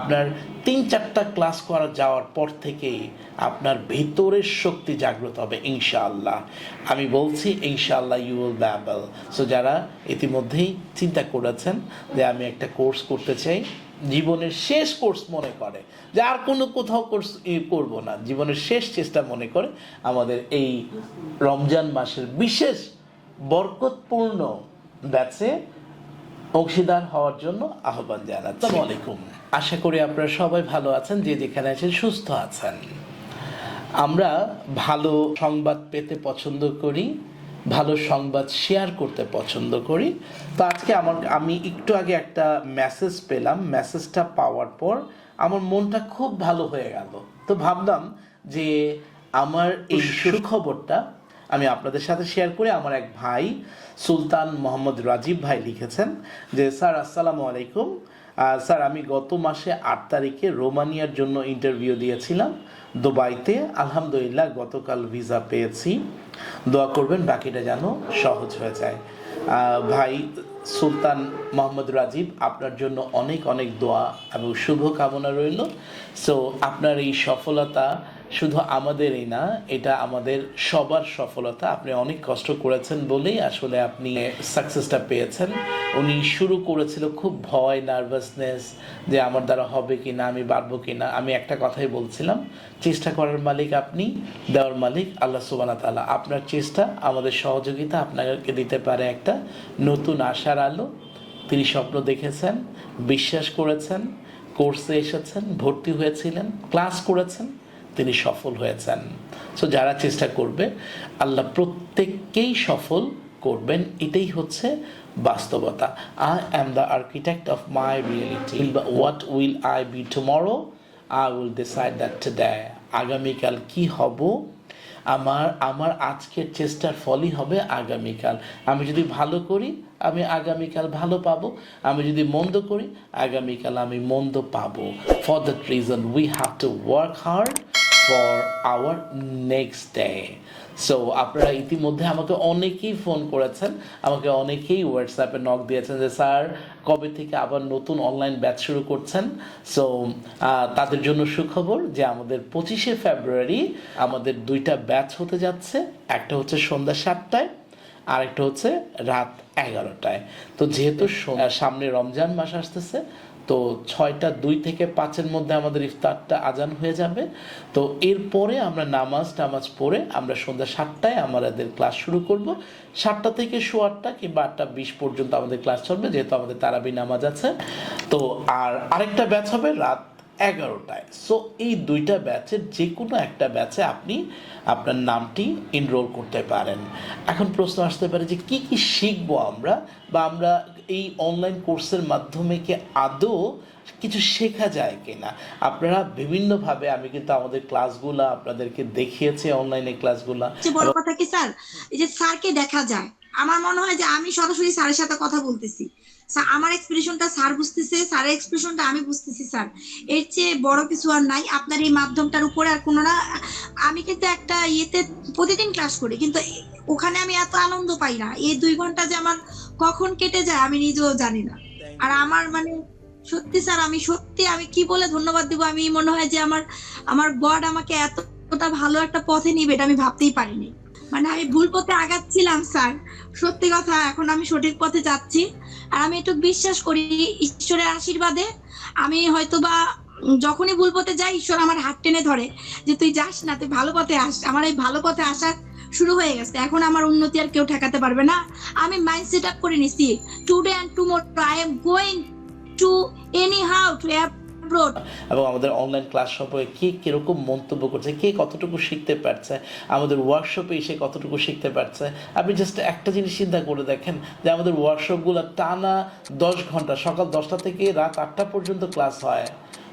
আপনার তিন চারটা ক্লাস করা যাওয়ার পর থেকেই আপনার ভেতরের শক্তি জাগ্রত হবে, ইনশাআল্লাহ। আমি বলছি, ইনশাআল্লাহ ইউ উইল ব্যাবল সো যারা ইতিমধ্যেই চিন্তা করেছেন যে আমি একটা কোর্স করতে চাই, জীবনের শেষ কোর্স মনে করে। যে আর কোনো কোথাও কোর্স করব না। জীবনের শেষ চেষ্টা মনে করে আমাদের এই রমজান মাসের বিশেষ বরকতপূর্ণ ব্যাচে অংশীদার হওয়ার জন্য আহ্বান জানাচ্ছি। আসসালামু আলাইকুম। আশা করি আপনারা সবাই ভালো আছেন যে যেখানে আছেন সুস্থ আছেন। আমরা ভালো সংবাদ পেতে পছন্দ করি ভালো সংবাদ শেয়ার করতে পছন্দ করি। তো আজকে আমার আমি একটু আগে একটা মেসেজ পেলাম মেসেজটা পাওয়ার পর আমার মনটা খুব ভালো হয়ে গেল। তো ভাবলাম যে আমার এই সুখবরটা আমি আপনাদের সাথে শেয়ার করে আমার এক ভাই সুলতান মোহাম্মদ রাজীব ভাই লিখেছেন যে স্যার আসসালামু আলাইকুম। স্যার, আমি গত মাসে আট তারিখে রোমানিয়ার জন্য ইন্টারভিউ দিয়েছিলাম দুবাইতে। আলহামদুলিল্লাহ, গতকাল ভিসা পেয়েছি। দোয়া করবেন, বাকিটা যেন সহজ হয়ে যায়। ভাই সুলতান মোহাম্মদ রাজীব, আপনার জন্য অনেক অনেক দোয়া এবং শুভকামনা রইল। সো আপনার এই সফলতা শুধু আমাদেরই না, এটা আমাদের সবার সফলতা। আপনি অনেক কষ্ট করেছেন বলেই আসলে আপনি সাকসেসটা পেয়েছেন। উনি শুরু করেছিল খুব ভয় নার্ভাসনেস যে আমার দ্বারা হবে কি না আমি পারব কি না আমি একটা কথাই বলছিলাম, চেষ্টা করার মালিক আপনি, দেওয়ার মালিক আল্লাহ সুবানা তালা আপনার চেষ্টা, আমাদের সহযোগিতা আপনাকে দিতে পারে একটা নতুন আশার আলো। তিনি স্বপ্ন দেখেছেন, বিশ্বাস করেছেন কোর্সে এসেছেন, ভর্তি হয়েছিলেন ক্লাস করেছেন। তিনি সফল হয়েছেন। সো যারা চেষ্টা করবে, আল্লাহ প্রত্যেককেই সফল করবেন, এটাই হচ্ছে বাস্তবতা। I am the architect of my reality what will I be tomorrow I will decide that today আগামীকাল কি হব? আমার আমার আজকের চেষ্টার ফলই হবে আগামীকাল। আমি যদি ভালো করি, আমি আগামীকাল ভালো পাবো। আমি যদি মন্দ করি, আগামীকাল আমি মন্দ পাবো। For that reason we have to work hard for our next day so আপনারা ইতিমধ্যে আমাকে অনেকেই ফোন করেছেন, আমাকে অনেকেই হোয়াটসঅ্যাপে নক দিয়েছেন যে, স্যার, কবে থেকে আবার নতুন অনলাইন ব্যাচ শুরু করছেন? সো তাদের জন্য সুখবর যে, আমাদের পঁচিশে ফেব্রুয়ারি আমাদের দুইটা ব্যাচ হতে যাচ্ছে। একটা হচ্ছে সন্ধ্যা সাতটায়, আরেকটা হচ্ছে রাত এগারোটায়। তো যেহেতু সামনে রমজান মাস আসতেছে তো ছয়টা দুই থেকে পাঁচের মধ্যে আমাদের ইফতারটা আজান হয়ে যাবে। তো এরপরে আমরা নামাজ টামাজ পড়ে আমরা সন্ধ্যা সাতটায় আমাদের ক্লাস শুরু করব। সাতটা থেকে শো আটটা কিংবা আটটা বিশ পর্যন্ত আমাদের ক্লাস চলবে, যেহেতু আমাদের তারাবি নামাজ আছে। তো আর আরেকটা ব্যাচ হবে রাত এগারোটায়। সো এই দুইটা ব্যাচের যে কোনো একটা ব্যাচে আপনি আপনার নামটি এনরোল করতে পারেন। এখন প্রশ্ন আসতে পারে যে কি কি শিখব আমরা বা আমরা এই অনলাইন কোর্সের মাধ্যমে কি আদৌ কিছু শেখা যায় কিনা? আপনারা বিভিন্নভাবে আমি কিন্তু আমাদের ক্লাসগুলো আপনাদেরকে দেখিয়েছি অনলাইনে ক্লাসগুলো বড় কথা কি স্যার? এই যে স্যারকে দেখা যায়। আমার মনে হয় যে আমি সরাসরি স্যারের সাথে কথা বলতেছি। আমার এক্সপ্রেশনটা স্যার বুঝতেছে স্যারের এক্সপ্রেশনটা আমি বুঝতেছি স্যার। এর চেয়ে বড় কিছু আর নাই আপনার এই মাধ্যমটার উপরে আর কোনো না আমি কিন্তু একটা ইয়েতে প্রতিদিন ক্লাস করি কিন্তু ওখানে আমি এত আনন্দ পাই না। এই দুই ঘণ্টা যে আমার কখন কেটে যায় আমি নিজেও জানি না। আর আমার মানে সত্যি স্যার আমি সত্যি আমি কি বলে ধন্যবাদ দিব? আমি মনে হয় যে আমার আমার গড আমাকে এতটা ভালো একটা পথে নিবে এটা আমি ভাবতেই পারিনি। মানে আমি ভুল পথে আগাচ্ছিলাম, স্যার। সত্যি কথা, এখন আমি সঠিক পথে যাচ্ছি। আর আমি একটু বিশ্বাস করি, ঈশ্বরের আশীর্বাদে আমি হয়তো বা যখনই ভুল পথে যাই, ঈশ্বর আমার হাত টেনে ধরে যে তুই যাস না, তুই ভালো পথে আস। আমার এই ভালো পথে আসার শুরু হয়ে গেছে। এখন আমার উন্নতি আর কেউ ঠেকাতে পারবে না। আমি মাইন্ড সেট আপ করে নিছি। Today and tomorrow I am going to anyhow to abroad এবং আমাদের অনলাইন ক্লাস সম্পর্কে কে কীরকম মন্তব্য করছে, কে কতটুকু শিখতে পারছে, আমাদের ওয়ার্কশপে এসে কতটুকু শিখতে পারছে। আপনি জাস্ট একটা জিনিস চিন্তা করে দেখেন যে আমাদের ওয়ার্কশপগুলো টানা দশ ঘণ্টা, সকাল দশটা থেকে রাত আটটা পর্যন্ত ক্লাস হয়।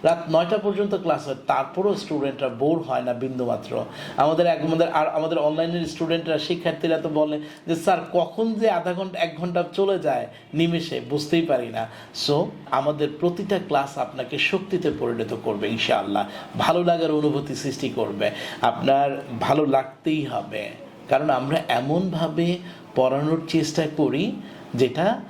রাত নয়টা পর্যন্ত ক্লাস হয়, তারপরেও স্টুডেন্টরা বোর হয় না বিন্দুমাত্র। আমাদের এক আমাদের আর আমাদের অনলাইনের স্টুডেন্টরা, শিক্ষার্থীরা তো বলে যে, স্যার, কখন যে আধা ঘণ্টা, এক ঘণ্টা চলে যায় নিমেষে, বুঝতেই পারি না। সো আমাদের প্রতিটা ক্লাস আপনাকে শক্তিতে পরিণত করবে, ইনশাআল্লাহ। ভালো লাগার অনুভূতি সৃষ্টি করবে। আপনার ভালো লাগতেই হবে। কারণ আমরা এমনভাবে পড়ানোর চেষ্টা করি, যেটা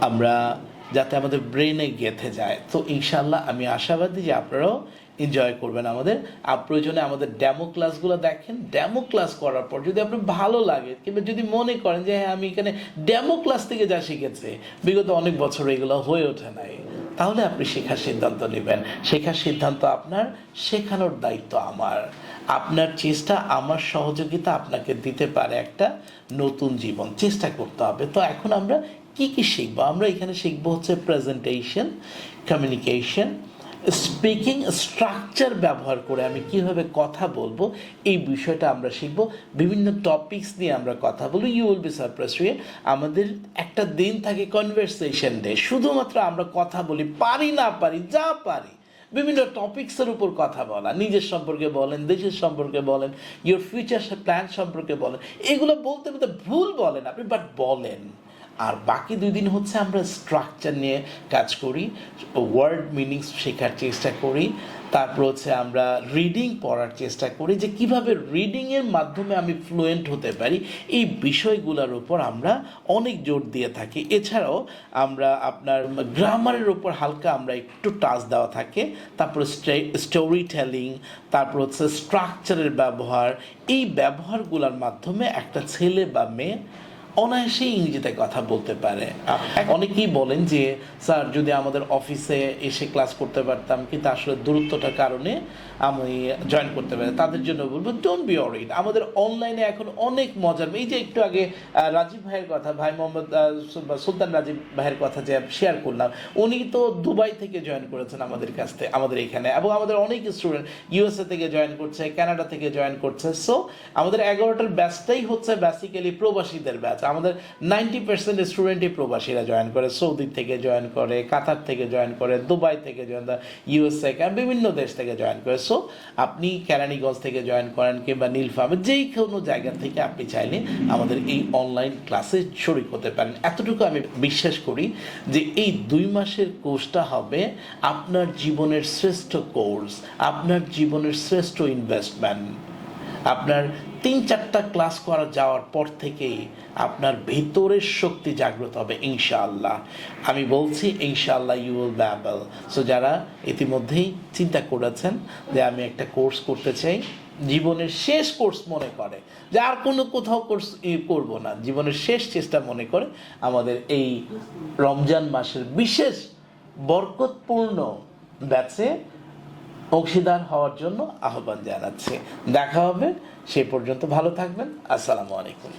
আমরা যাতে আমাদের ব্রেনে গেঁথে যায়। তো ইনশাল্লাহ আমি আশাবাদী যে আপনারাও এনজয় করবেন আমাদের। আর প্রয়োজনে আমাদের ডেমো ক্লাসগুলো দেখেন। ডেমো ক্লাস করার পর যদি আপনার ভালো লাগে, কিংবা যদি মনে করেন যে হ্যাঁ আমি এখানে ডেমো ক্লাস থেকে যা শিখেছি, বিগত অনেক বছর এগুলো হয়ে ওঠে নাই। তাহলে আপনি শেখার সিদ্ধান্ত নেবেন। শেখার সিদ্ধান্ত আপনার, শেখানোর দায়িত্ব আমার। আপনার চেষ্টা, আমার সহযোগিতা আপনাকে দিতে পারে একটা নতুন জীবন। চেষ্টা করতে হবে। তো এখন আমরা কি কি শিখব? আমরা এখানে শিখব হচ্ছে প্রেজেন্টেশন কমিউনিকেশন স্পিকিং স্ট্রাকচার ব্যবহার করে আমি কীভাবে কথা বলব, এই বিষয়টা আমরা শিখব। বিভিন্ন টপিকস নিয়ে আমরা কথা বলব। ইউ উইল বি সারপ্রাইজ হয়ে আমাদের একটা দিন থাকে কনভারসেশন ডে শুধুমাত্র আমরা কথা বলি, পারি না পারি, যা পারি। বিভিন্ন টপিক্সের উপর কথা বলা। নিজের সম্পর্কে বলেন, দেশের সম্পর্কে বলেন ইউর ফিউচার প্ল্যান সম্পর্কে বলেন। এগুলো বলতে বলতে ভুল বলেন আপনি বাট বলেন। আর বাকি দুই দিন হচ্ছে আমরা স্ট্রাকচার নিয়ে কাজ করি ওয়ার্ড মিনিংস শেখার চেষ্টা করি, তারপর হচ্ছে আমরা রিডিং পড়ার চেষ্টা করি যে কীভাবে রিডিংয়ের মাধ্যমে আমি ফ্লুয়েন্ট হতে পারি, এই বিষয়গুলোর উপর আমরা অনেক জোর দিয়ে থাকি। এছাড়াও আমরা আপনার গ্রামারের উপর হালকা আমরা একটু টাচ দেওয়া থাকে, তারপর স্টোরি টেলিং তারপর হচ্ছে স্ট্রাকচারের ব্যবহার, এই ব্যবহারগুলোর মাধ্যমে একটা ছেলে বা মেয়ে অনায়াসেই ইংরেজিতে কথা বলতে পারে। অনেকেই বলেন যে, স্যার, যদি আমাদের অফিসে এসে ক্লাস করতে পারতাম, কিন্তু আসলে দূরত্বটার কারণে আমি জয়েন করতে পারি তাদের জন্য বলব ডোন্ট বি অরিড আমাদের অনলাইনে এখন অনেক মজার, এই যে একটু আগে রাজীব ভাইয়ের কথা, ভাই মোহাম্মদ সুলতান রাজীব ভাইয়ের কথা যে শেয়ার করলাম, উনি তো দুবাই থেকে জয়েন করেছেন আমাদের কাছ থেকে, আমাদের এখানে, এবং আমাদের অনেক স্টুডেন্ট ইউএসএ থেকে জয়েন করছে কানাডা থেকে জয়েন করছে। সো আমাদের এগারোটার ব্যাচটাই হচ্ছে বেসিক্যালি প্রবাসীদের ব্যাচ আমাদের নাইনটি পার্সেন্ট স্টুডেন্টই প্রবাসীরা জয়েন করে, সৌদি থেকে জয়েন করে, কাতার থেকে জয়েন করে, দুবাই থেকে জয়েন করে ইউএসএ বিভিন্ন দেশ থেকে জয়েন করে। সো আপনি কেরানীগঞ্জ থেকে জয়েন করেন কিংবা নীলফামে যেই কোনো জায়গা থেকে আপনি চাইলে আমাদের এই অনলাইন ক্লাসে শরিক হতে পারেন। এতটুকু আমি বিশ্বাস করি যে এই দুই মাসের কোর্সটা হবে আপনার জীবনের শ্রেষ্ঠ কোর্স আপনার জীবনের শ্রেষ্ঠ ইনভেস্টমেন্ট আপনার তিন চারটা ক্লাস করা যাওয়ার পর থেকেই আপনার ভেতরের শক্তি জাগ্রত হবে, ইনশাআল্লাহ। আমি বলছি, ইনশাআল্লাহ ইউ উইল ব্যাবল সো যারা ইতিমধ্যেই চিন্তা করেছেন যে আমি একটা কোর্স করতে চাই, জীবনের শেষ কোর্স মনে করে। যে আর কোনো কোথাও কোর্স করব না। জীবনের শেষ চেষ্টা মনে করে আমাদের এই রমজান মাসের বিশেষ বরকতপূর্ণ ব্যাচে অংশীদার হওয়ার জন্য আহ্বান জানাচ্ছি। দেখা হবে সে পর্যন্ত ভালো থাকবেন। আসসালামু আলাইকুম।